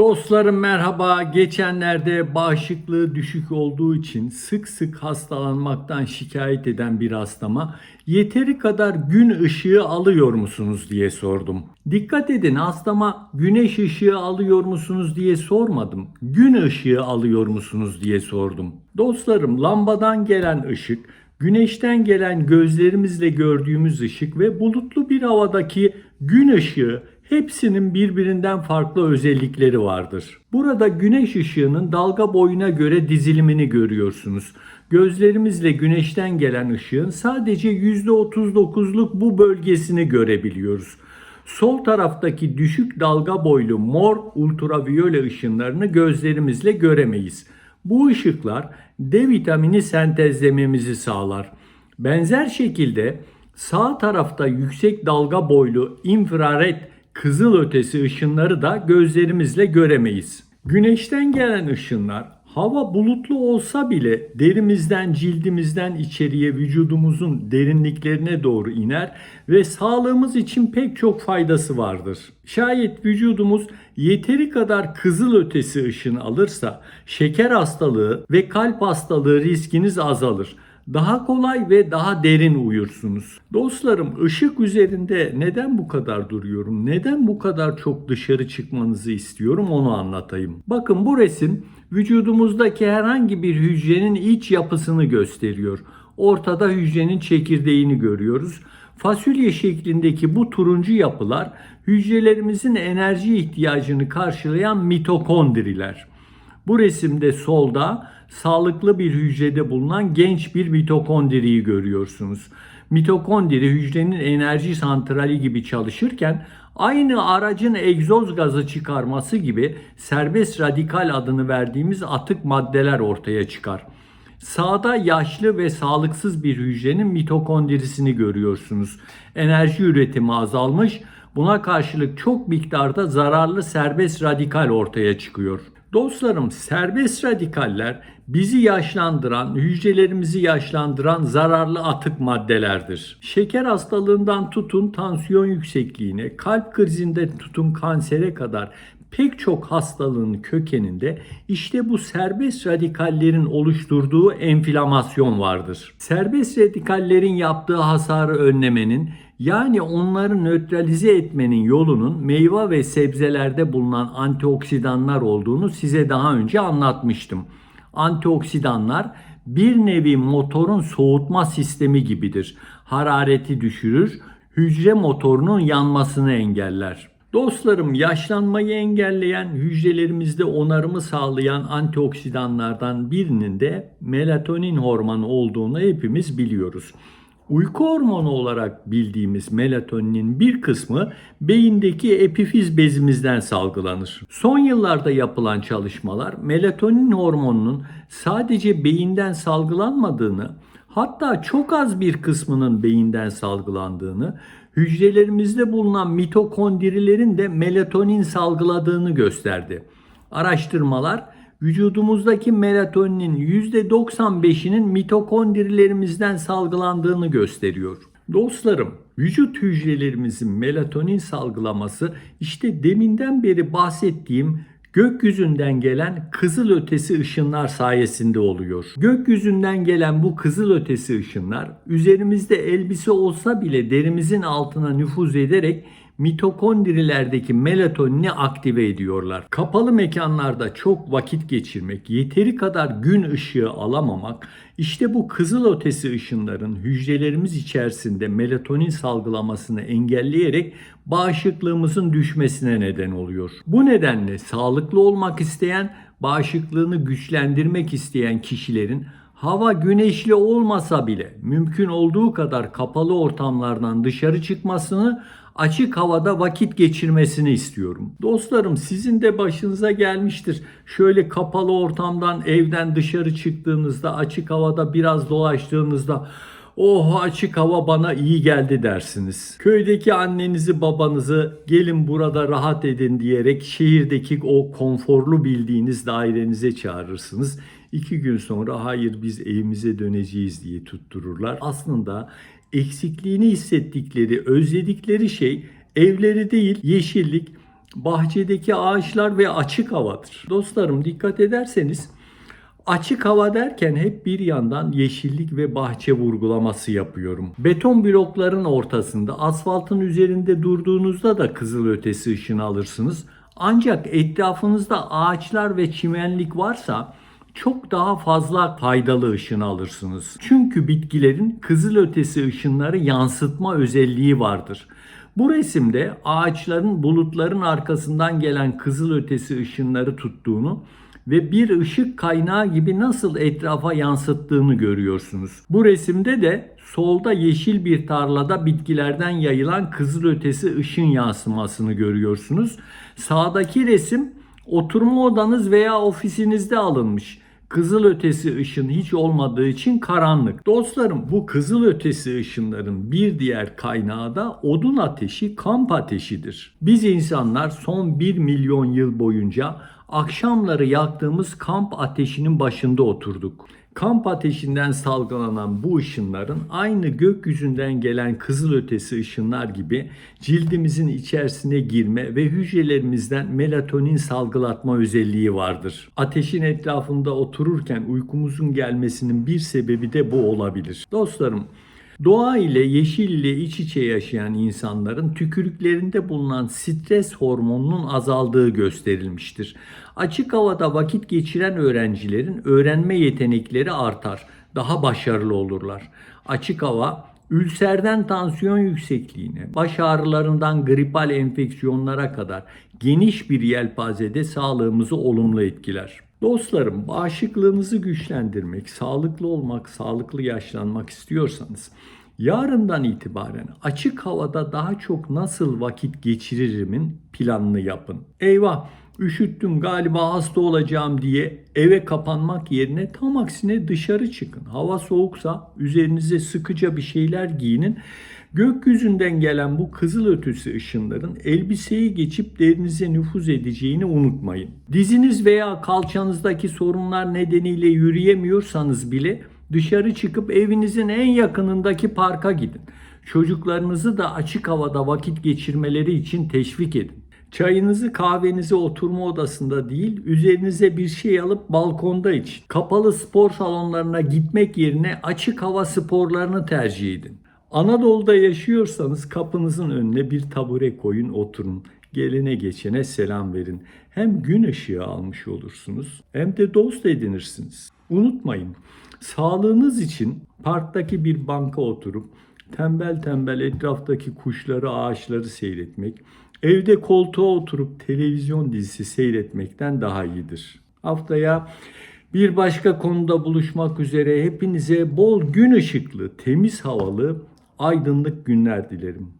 Dostlarım merhaba. Geçenlerde bağışıklığı düşük olduğu için sık sık hastalanmaktan şikayet eden bir hastama yeteri kadar gün ışığı alıyor musunuz diye sordum. Dikkat edin hastama güneş ışığı alıyor musunuz diye sormadım. Gün ışığı alıyor musunuz diye sordum. Dostlarım lambadan gelen ışık, güneşten gelen gözlerimizle gördüğümüz ışık ve bulutlu bir havadaki gün ışığı Hepsinin birbirinden farklı özellikleri vardır. Burada güneş ışığının dalga boyuna göre dizilimini görüyorsunuz. Gözlerimizle güneşten gelen ışığın sadece %39'luk bu bölgesini görebiliyoruz. Sol taraftaki düşük dalga boylu mor ultraviyole ışınlarını gözlerimizle göremeyiz. Bu ışıklar D vitamini sentezlememizi sağlar. Benzer şekilde sağ tarafta yüksek dalga boylu infrared kızıl ötesi ışınları da gözlerimizle göremeyiz. Güneşten gelen ışınlar hava bulutlu olsa bile derimizden, cildimizden içeriye vücudumuzun derinliklerine doğru iner ve sağlığımız için pek çok faydası vardır. Şayet vücudumuz yeteri kadar kızıl ötesi ışın alırsa şeker hastalığı ve kalp hastalığı riskiniz azalır daha kolay ve daha derin uyursunuz. Dostlarım ışık üzerinde neden bu kadar duruyorum? Neden bu kadar çok dışarı çıkmanızı istiyorum onu anlatayım. Bakın bu resim vücudumuzdaki herhangi bir hücrenin iç yapısını gösteriyor. Ortada hücrenin çekirdeğini görüyoruz. Fasulye şeklindeki bu turuncu yapılar hücrelerimizin enerji ihtiyacını karşılayan mitokondriler. Bu resimde solda sağlıklı bir hücrede bulunan genç bir mitokondriyi görüyorsunuz. Mitokondri hücrenin enerji santrali gibi çalışırken aynı aracın egzoz gazı çıkarması gibi serbest radikal adını verdiğimiz atık maddeler ortaya çıkar. Sağda yaşlı ve sağlıksız bir hücrenin mitokondrisini görüyorsunuz. Enerji üretimi azalmış, buna karşılık çok miktarda zararlı serbest radikal ortaya çıkıyor. Dostlarım serbest radikaller bizi yaşlandıran, hücrelerimizi yaşlandıran zararlı atık maddelerdir. Şeker hastalığından tutun tansiyon yüksekliğine, kalp krizinden tutun kansere kadar pek çok hastalığın kökeninde işte bu serbest radikallerin oluşturduğu enflamasyon vardır. Serbest radikallerin yaptığı hasarı önlemenin yani onları nötralize etmenin yolunun meyve ve sebzelerde bulunan antioksidanlar olduğunu size daha önce anlatmıştım. Antioksidanlar bir nevi motorun soğutma sistemi gibidir. Harareti düşürür, hücre motorunun yanmasını engeller. Dostlarım yaşlanmayı engelleyen, hücrelerimizde onarımı sağlayan antioksidanlardan birinin de melatonin hormonu olduğunu hepimiz biliyoruz. Uyku hormonu olarak bildiğimiz melatoninin bir kısmı beyindeki epifiz bezimizden salgılanır. Son yıllarda yapılan çalışmalar melatonin hormonunun sadece beyinden salgılanmadığını, hatta çok az bir kısmının beyinden salgılandığını, hücrelerimizde bulunan mitokondrilerin de melatonin salgıladığını gösterdi. Araştırmalar vücudumuzdaki melatoninin %95'inin mitokondrilerimizden salgılandığını gösteriyor. Dostlarım, vücut hücrelerimizin melatonin salgılaması işte deminden beri bahsettiğim gökyüzünden gelen kızıl ötesi ışınlar sayesinde oluyor. Gökyüzünden gelen bu kızıl ötesi ışınlar üzerimizde elbise olsa bile derimizin altına nüfuz ederek mitokondrilerdeki melatonini aktive ediyorlar. Kapalı mekanlarda çok vakit geçirmek, yeteri kadar gün ışığı alamamak, işte bu kızıl ötesi ışınların hücrelerimiz içerisinde melatonin salgılamasını engelleyerek bağışıklığımızın düşmesine neden oluyor. Bu nedenle sağlıklı olmak isteyen, bağışıklığını güçlendirmek isteyen kişilerin hava güneşli olmasa bile mümkün olduğu kadar kapalı ortamlardan dışarı çıkmasını açık havada vakit geçirmesini istiyorum. Dostlarım sizin de başınıza gelmiştir. Şöyle kapalı ortamdan evden dışarı çıktığınızda açık havada biraz dolaştığınızda Oh açık hava bana iyi geldi dersiniz. Köydeki annenizi babanızı gelin burada rahat edin diyerek şehirdeki o konforlu bildiğiniz dairenize çağırırsınız. İki gün sonra hayır biz evimize döneceğiz diye tuttururlar. Aslında eksikliğini hissettikleri, özledikleri şey evleri değil, yeşillik, bahçedeki ağaçlar ve açık havadır. Dostlarım dikkat ederseniz Açık hava derken hep bir yandan yeşillik ve bahçe vurgulaması yapıyorum. Beton blokların ortasında, asfaltın üzerinde durduğunuzda da kızılötesi ışını alırsınız. Ancak etrafınızda ağaçlar ve çimenlik varsa çok daha fazla faydalı ışın alırsınız. Çünkü bitkilerin kızılötesi ışınları yansıtma özelliği vardır. Bu resimde ağaçların bulutların arkasından gelen kızılötesi ışınları tuttuğunu ve bir ışık kaynağı gibi nasıl etrafa yansıttığını görüyorsunuz. Bu resimde de solda yeşil bir tarlada bitkilerden yayılan kızılötesi ışın yansımasını görüyorsunuz. Sağdaki resim oturma odanız veya ofisinizde alınmış. Kızıl ötesi ışın hiç olmadığı için karanlık. Dostlarım bu kızıl ötesi ışınların bir diğer kaynağı da odun ateşi, kamp ateşidir. Biz insanlar son 1 milyon yıl boyunca akşamları yaktığımız kamp ateşinin başında oturduk. Kamp ateşinden salgılanan bu ışınların aynı gökyüzünden gelen kızılötesi ışınlar gibi cildimizin içerisine girme ve hücrelerimizden melatonin salgılatma özelliği vardır. Ateşin etrafında otururken uykumuzun gelmesinin bir sebebi de bu olabilir. Dostlarım, Doğa ile yeşil ile iç içe yaşayan insanların tükürüklerinde bulunan stres hormonunun azaldığı gösterilmiştir. Açık havada vakit geçiren öğrencilerin öğrenme yetenekleri artar, daha başarılı olurlar. Açık hava ülserden tansiyon yüksekliğine, baş ağrılarından gripal enfeksiyonlara kadar geniş bir yelpazede sağlığımızı olumlu etkiler. Dostlarım, bağışıklığınızı güçlendirmek, sağlıklı olmak, sağlıklı yaşlanmak istiyorsanız yarından itibaren açık havada daha çok nasıl vakit geçiririmin planını yapın. Eyvah, üşüttüm galiba hasta olacağım diye eve kapanmak yerine tam aksine dışarı çıkın. Hava soğuksa üzerinize sıkıca bir şeyler giyinin. Gökyüzünden gelen bu kızıl ötüsü ışınların elbiseyi geçip derinize nüfuz edeceğini unutmayın. Diziniz veya kalçanızdaki sorunlar nedeniyle yürüyemiyorsanız bile dışarı çıkıp evinizin en yakınındaki parka gidin. Çocuklarınızı da açık havada vakit geçirmeleri için teşvik edin. Çayınızı kahvenizi oturma odasında değil, üzerinize bir şey alıp balkonda için. Kapalı spor salonlarına gitmek yerine açık hava sporlarını tercih edin. Anadolu'da yaşıyorsanız kapınızın önüne bir tabure koyun oturun. Gelene geçene selam verin. Hem gün ışığı almış olursunuz hem de dost edinirsiniz. Unutmayın sağlığınız için parktaki bir banka oturup tembel tembel etraftaki kuşları ağaçları seyretmek evde koltuğa oturup televizyon dizisi seyretmekten daha iyidir. Haftaya bir başka konuda buluşmak üzere hepinize bol gün ışıklı, temiz havalı, aydınlık günler dilerim.